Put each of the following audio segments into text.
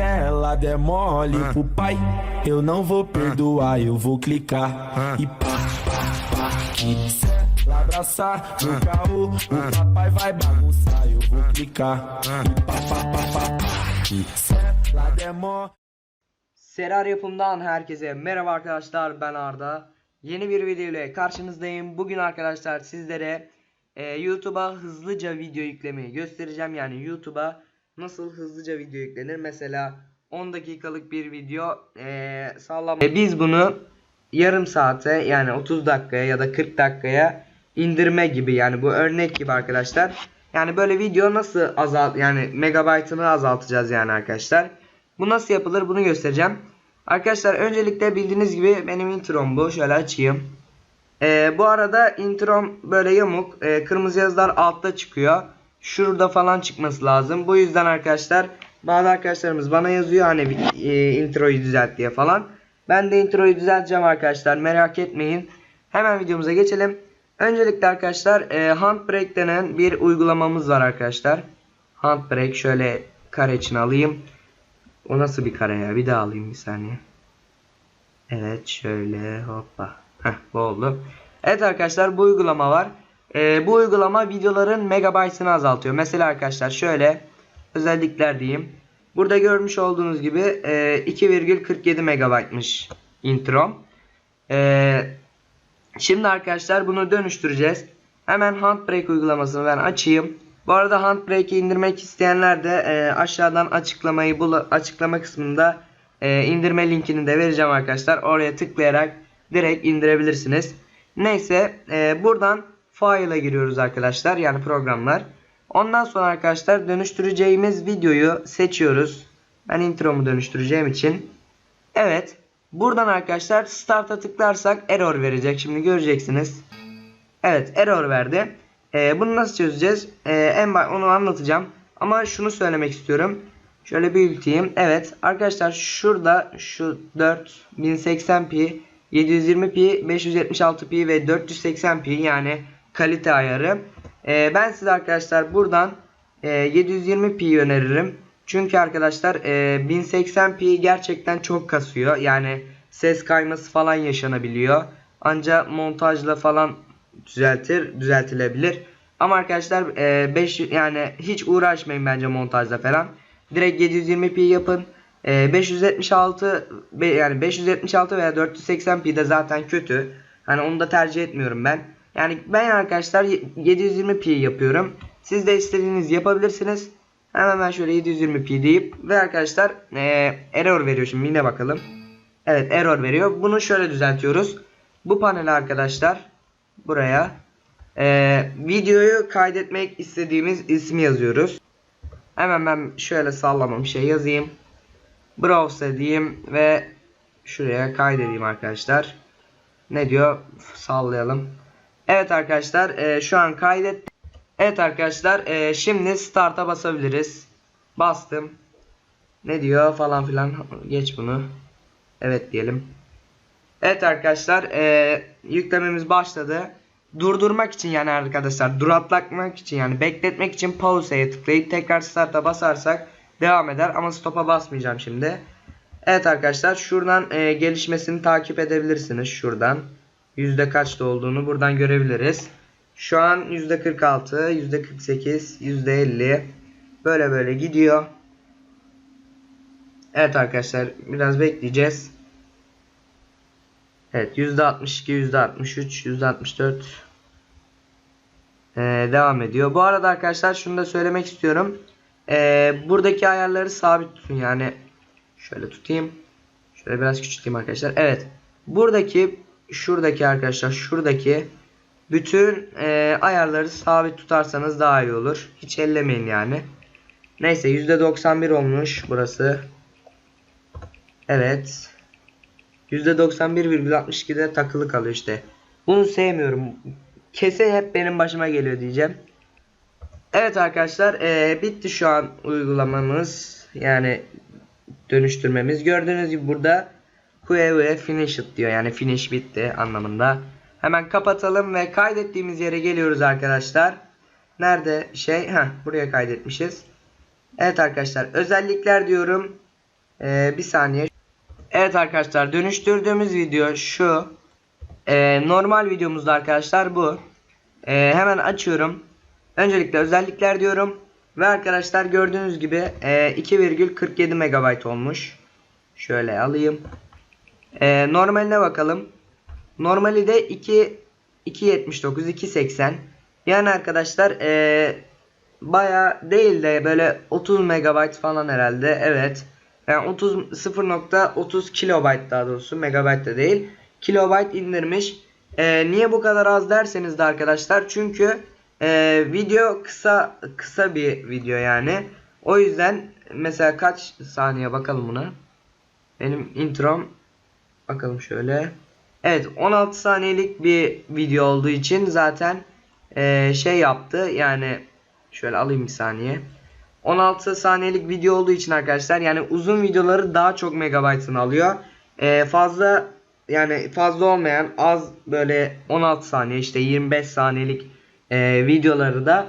se ela der mole pro pai, eu não vou perdoar, eu vou clicar e pá, pá, pá. Que se ela abraçar no carro, o papai vai bagunçar, eu vou clicar e pá, pá, pá, pá, pá. Que se ela der mole. Serar yapımdan herkese merhaba arkadaşlar ben Arda. Yeni bir video ile karşınızdayım. Bugün arkadaşlar sizlere e, YouTube'a hızlıca video yüklemeyi göstereceğim. Yani YouTube'a nasıl hızlıca video yüklenir. Mesela 10 dakikalık bir video e, sallama. E, biz bunu yarım saate yani 30 dakikaya ya da 40 dakikaya indirme gibi yani bu örnek gibi arkadaşlar. Yani böyle video nasıl azalt yani megabaytını azaltacağız yani arkadaşlar. Bu nasıl yapılır bunu göstereceğim. Arkadaşlar öncelikle bildiğiniz gibi benim introm bu. Şöyle açayım. Ee, bu arada introm böyle yamuk. Ee, kırmızı yazılar altta çıkıyor. Şurada falan çıkması lazım. Bu yüzden arkadaşlar bazı arkadaşlarımız bana yazıyor hani e, introyu düzelt diye falan. Ben de introyu düzelteceğim arkadaşlar. Merak etmeyin. Hemen videomuza geçelim. Öncelikle arkadaşlar e, Handbrake denen bir uygulamamız var arkadaşlar. Handbrake şöyle kare için alayım. O nasıl bir kare ya? Bir daha alayım bir saniye. Evet şöyle hoppa. Heh bu oldu. Evet arkadaşlar bu uygulama var. Ee, bu uygulama videoların megabaytını azaltıyor. Mesela arkadaşlar şöyle özellikler diyeyim. Burada görmüş olduğunuz gibi e, 2,47 megabaytmış intro. Ee, şimdi arkadaşlar bunu dönüştüreceğiz. Hemen Handbrake uygulamasını ben açayım. Bu arada Handbrake'i indirmek isteyenler de e, aşağıdan açıklamayı bul açıklama kısmında e, indirme linkini de vereceğim arkadaşlar. Oraya tıklayarak direkt indirebilirsiniz. Neyse e, buradan file'a giriyoruz arkadaşlar. Yani programlar. Ondan sonra arkadaşlar dönüştüreceğimiz videoyu seçiyoruz. Ben intromu dönüştüreceğim için. Evet. Buradan arkadaşlar start'a tıklarsak error verecek. Şimdi göreceksiniz. Evet error verdi. Ee, bunu nasıl çözeceğiz? Ee, en onu anlatacağım. Ama şunu söylemek istiyorum. Şöyle büyüteyim. Evet arkadaşlar şurada şu 4 1080p 720p 576p ve 480p yani kalite ayarı. Ee, ben size arkadaşlar buradan e, 720p öneririm. Çünkü arkadaşlar e, 1080p gerçekten çok kasıyor. Yani ses kayması falan yaşanabiliyor. Ancak montajla falan düzeltir, düzeltilebilir. Ama arkadaşlar 5 yani hiç uğraşmayın bence montajla falan. Direkt 720p yapın. E, 576 be- yani 576 veya 480p de zaten kötü. Hani onu da tercih etmiyorum ben. Yani ben arkadaşlar 720p yapıyorum. Siz de istediğiniz yapabilirsiniz. Hemen ben şöyle 720p deyip ve arkadaşlar e, error veriyor şimdi yine bakalım. Evet error veriyor. Bunu şöyle düzeltiyoruz. Bu paneli arkadaşlar buraya e, videoyu kaydetmek istediğimiz ismi yazıyoruz. Hemen ben şöyle sallamam şey yazayım. Browse diyeyim ve şuraya kaydedeyim arkadaşlar. Ne diyor? Sallayalım. Evet arkadaşlar e, şu an kaydet. Evet arkadaşlar e, şimdi start'a basabiliriz. Bastım. Ne diyor falan filan. Geç bunu. Evet diyelim. Evet arkadaşlar e, yüklememiz başladı. Durdurmak için yani arkadaşlar duratlatmak için yani bekletmek için pause'ye tıklayıp tekrar start'a basarsak devam eder ama stop'a basmayacağım şimdi. Evet arkadaşlar şuradan e, gelişmesini takip edebilirsiniz şuradan. Yüzde kaçta olduğunu buradan görebiliriz. Şu an yüzde 46, yüzde 48, yüzde 50 böyle böyle gidiyor. Evet arkadaşlar biraz bekleyeceğiz. Evet %62, %63, %64 ee, devam ediyor. Bu arada arkadaşlar şunu da söylemek istiyorum. Ee, buradaki ayarları sabit tutun. Yani şöyle tutayım. Şöyle biraz küçülteyim arkadaşlar. Evet. Buradaki şuradaki arkadaşlar şuradaki bütün e, ayarları sabit tutarsanız daha iyi olur. Hiç ellemeyin yani. Neyse %91 olmuş burası. Evet. %91,62'de takılı kalıyor işte. Bunu sevmiyorum. Kesin hep benim başıma geliyor diyeceğim. Evet arkadaşlar eee, bitti şu an uygulamamız. Yani dönüştürmemiz. Gördüğünüz gibi burada QE finished diyor. Yani finish bitti anlamında. Hemen kapatalım ve kaydettiğimiz yere geliyoruz arkadaşlar. Nerede şey? Heh, buraya kaydetmişiz. Evet arkadaşlar özellikler diyorum. Ee, bir saniye. Evet arkadaşlar dönüştürdüğümüz video şu. Ee, normal videomuzda arkadaşlar bu. Ee, hemen açıyorum. Öncelikle özellikler diyorum. Ve arkadaşlar gördüğünüz gibi e, 2,47 MB olmuş. Şöyle alayım. Ee, normaline bakalım. Normali de 2 2.79 2.80 yani arkadaşlar ee, baya değil de böyle 30 MB falan herhalde. Evet. Yani 30 0.30 kilobayt daha doğrusu megabayt da değil. Kilobayt indirmiş. Ee, niye bu kadar az derseniz de arkadaşlar çünkü ee, video kısa kısa bir video yani. O yüzden mesela kaç saniye bakalım buna? Benim introm bakalım şöyle Evet 16 saniyelik bir video olduğu için zaten eee, şey yaptı yani şöyle alayım bir saniye. 16 saniyelik video olduğu için arkadaşlar yani uzun videoları daha çok megabaytını alıyor. Eee, fazla yani fazla olmayan az böyle 16 saniye işte 25 saniyelik eee, videoları da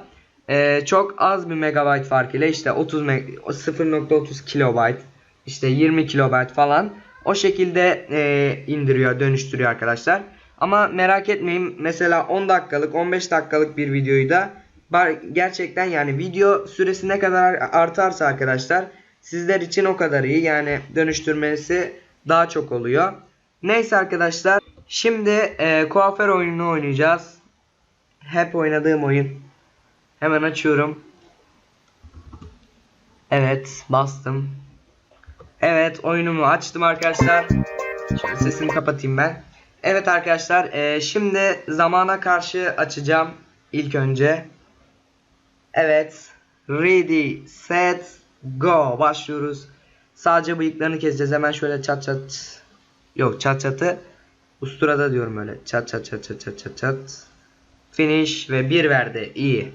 eee, çok az bir megabayt farkıyla işte 30 meg- 0.30 kilobayt işte 20 kilobayt falan o şekilde e, indiriyor, dönüştürüyor arkadaşlar. Ama merak etmeyin mesela 10 dakikalık, 15 dakikalık bir videoyu da gerçekten yani video süresi ne kadar artarsa arkadaşlar sizler için o kadar iyi. Yani dönüştürmesi daha çok oluyor. Neyse arkadaşlar şimdi e, kuaför oyununu oynayacağız. Hep oynadığım oyun. Hemen açıyorum. Evet bastım. Evet oyunumu açtım arkadaşlar. Şöyle sesini kapatayım ben. Evet arkadaşlar e, şimdi zamana karşı açacağım ilk önce. Evet. Ready, set, go. Başlıyoruz. Sadece bıyıklarını keseceğiz. Hemen şöyle çat çat. Yok çat çatı. Usturada diyorum öyle. Çat çat çat çat çat çat çat. Finish ve bir verdi. İyi.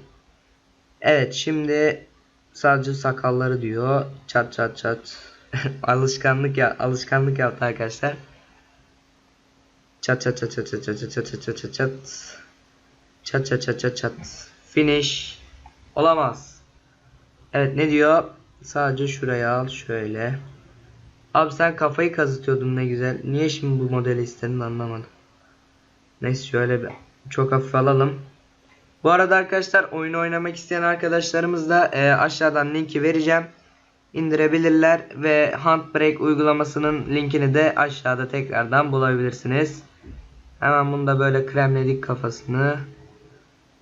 Evet şimdi sadece sakalları diyor. Çat çat çat. Alışkanlık ya alışkanlık yaptı arkadaşlar. Çat çat çat çat çat çat çat çat çat çat çat çat çat çat çat çat çat finish olamaz. Evet ne diyor? Sadece şuraya al şöyle. Abi sen kafayı kazıtıyordun ne güzel. Niye şimdi bu modeli istedin anlamadım. Neyse şöyle bir çok hafif alalım. Bu arada arkadaşlar oyunu oynamak isteyen arkadaşlarımız da e, aşağıdan linki vereceğim indirebilirler ve Handbrake uygulamasının linkini de aşağıda tekrardan bulabilirsiniz. Hemen bunu da böyle kremledik kafasını.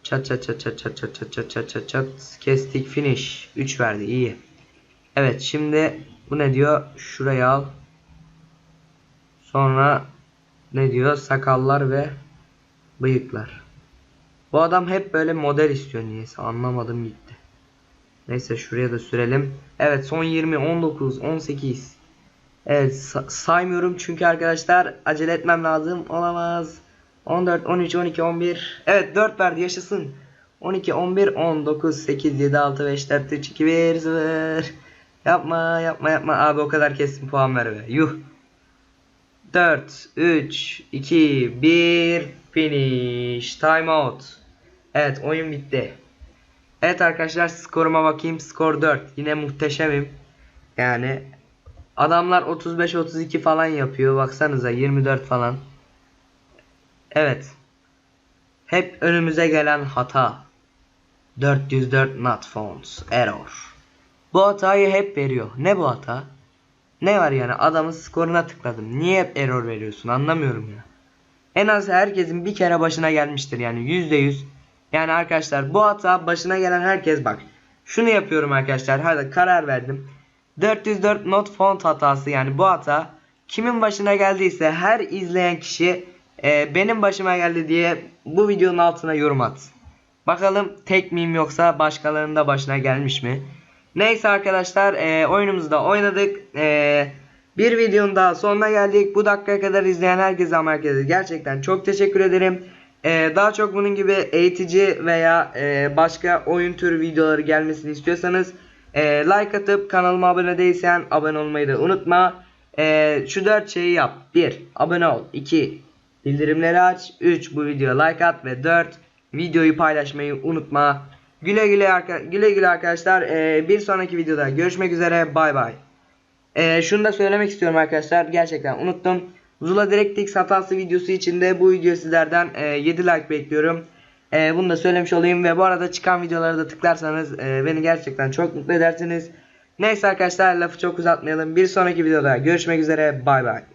Çat çat çat çat çat çat çat çat çat çat çat kestik finish 3 verdi iyi. Evet şimdi bu ne diyor? Şuraya al. Sonra ne diyor? Sakallar ve bıyıklar. Bu adam hep böyle model istiyor niyeyse anlamadım gitti. Neyse şuraya da sürelim. Evet son 20, 19, 18. Evet sa- saymıyorum çünkü arkadaşlar acele etmem lazım. Olamaz. 14, 13, 12, 11. Evet 4 verdi yaşasın. 12, 11, 19, 8, 7, 6, 5, 4, 3, 2, 1, 0. Yapma yapma yapma. Abi o kadar kesin puan ver be. Yuh. 4, 3, 2, 1. Finish. Time out. Evet oyun bitti. Evet arkadaşlar skoruma bakayım. Skor 4. Yine muhteşemim. Yani adamlar 35-32 falan yapıyor. Baksanıza 24 falan. Evet. Hep önümüze gelen hata. 404 not found. Error. Bu hatayı hep veriyor. Ne bu hata? Ne var yani adamın skoruna tıkladım. Niye hep error veriyorsun anlamıyorum ya. En az herkesin bir kere başına gelmiştir yani %100. Yani arkadaşlar bu hata başına gelen herkes bak. Şunu yapıyorum arkadaşlar. Hadi karar verdim. 404 not found hatası yani bu hata kimin başına geldiyse her izleyen kişi e, benim başıma geldi diye bu videonun altına yorum atsın. Bakalım tek miyim yoksa başkalarının da başına gelmiş mi? Neyse arkadaşlar e, oyunumuzu da oynadık. E, bir videonun daha sonuna geldik. Bu dakikaya kadar izleyen herkese ama herkese gerçekten çok teşekkür ederim. Ee, daha çok bunun gibi eğitici veya e, başka oyun türü videoları gelmesini istiyorsanız e, like atıp kanalıma abone değilsen abone olmayı da unutma. E, şu dört şeyi yap. 1. Abone ol. 2. Bildirimleri aç. 3. Bu videoya like at ve 4. Videoyu paylaşmayı unutma. Güle güle, güle, güle arkadaşlar. E, bir sonraki videoda görüşmek üzere. Bay bay. Ee, şunu da söylemek istiyorum arkadaşlar. Gerçekten unuttum. Zula DirectX hatası videosu için de bu video sizlerden e, 7 like bekliyorum. E, bunu da söylemiş olayım ve bu arada çıkan videolara da tıklarsanız e, beni gerçekten çok mutlu edersiniz. Neyse arkadaşlar lafı çok uzatmayalım. Bir sonraki videoda görüşmek üzere. Bay bay.